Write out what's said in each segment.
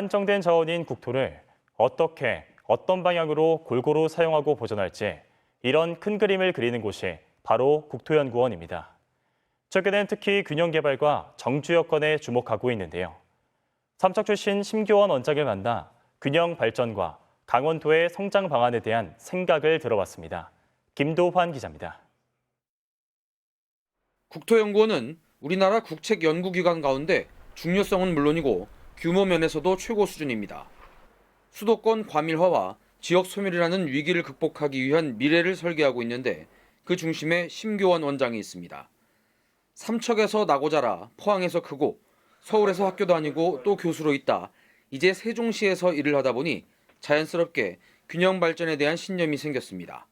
한정된 자원인 국토를 어떻게 어떤 방향으로 골고루 사용하고 보존할지 이런 큰 그림을 그리는 곳이 바로 국토연구원입니다. 최근엔 특히 균형 개발과 정주 여건에 주목하고 있는데요. 삼척 출신 심교원 원장을 만나 균형 발전과 강원도의 성장 방안에 대한 생각을 들어봤습니다. 김도환 기자입니다. 국토연구원은 우리나라 국책 연구기관 가운데 중요성은 물론이고 규모 면에서도 최고 수준입니다. 수도권 과밀화와 지역 소멸이라는 위기를 극복하기 위한 미래를 설계하고 있는데 그 중심에 심교원 원장이 있습니다. 삼척에서 나고 자라 포항에서 크고 서울에서 학교 다니고 또 교수로 있다. 이제 세종시에서 일을 하다 보니 자연스럽게 균형 발전에 대한 신념이 생겼습니다.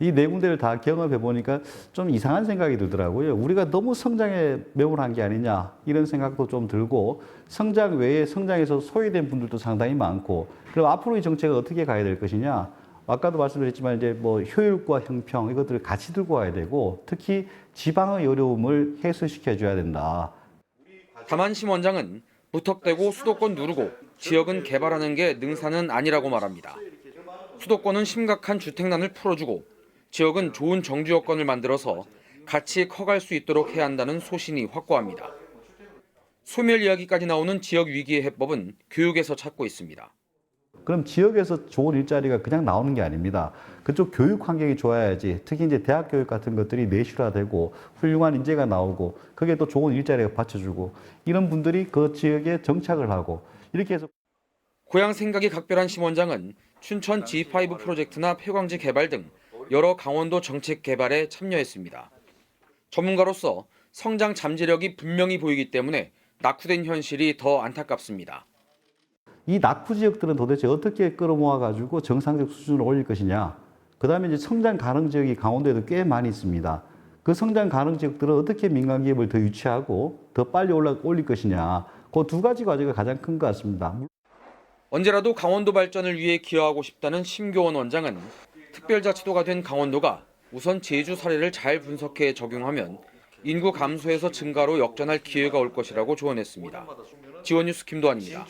이 네 군데를 다 경험해 보니까 좀 이상한 생각이 들더라고요. 우리가 너무 성장에 매몰한 게 아니냐 이런 생각도 좀 들고 성장 외에 성장에서 소외된 분들도 상당히 많고 그럼 앞으로 이 정책을 어떻게 가야 될 것이냐 아까도 말씀드렸지만 이제 뭐 효율과 형평 이것들을 같이 들고 와야 되고 특히 지방의 어려움을 해소시켜 줘야 된다. 다만 원장은 무턱대고 수도권 누르고 지역은 개발하는 게 능사는 아니라고 말합니다. 수도권은 심각한 주택난을 풀어주고 지역은 좋은 정주 여건을 만들어서 같이 커갈 수 있도록 해야 한다는 소신이 확고합니다. 소멸 이야기까지 나오는 지역 위기의 해법은 교육에서 찾고 있습니다. 그럼 지역에서 좋은 일자리가 그냥 나오는 게 아닙니다. 그쪽 교육 환경이 좋아야지. 특히 이제 대학 교육 같은 것들이 내실화되고 훌륭한 인재가 나오고 그게 또 좋은 일자리가 받쳐주고 이런 분들이 그 지역에 정착을 하고 이렇게 해서 고향 생각이 각별한 심 원장은 춘천 G5 프로젝트나 폐광지 개발 등 여러 강원도 정책 개발에 참여했습니다. 전문가로서 성장 잠재력이 분명히 보이기 때문에 낙후된 현실이 더 안타깝습니다. 이 낙후 지역들은 도대체 어떻게 끌어모아 가지고 정상적 수준을 올릴 것이냐. 그다음에 이제 성장 가능 지역이 강원도에도 꽤 많이 있습니다. 그 성장 가능 지역들은 어떻게 민간 기업을 더 유치하고 더 빨리 올라 올릴 것이냐. 그 두 가지 과제가 가장 큰 것 같습니다. 언제라도 강원도 발전을 위해 기여하고 싶다는 심교원 원장은 특별자치도가 된 강원도가 우선 제주 사례를 잘 분석해 적용하면 인구 감소에서 증가로 역전할 기회가 올 것이라고 조언했습니다. 지원뉴스 김도환입니다.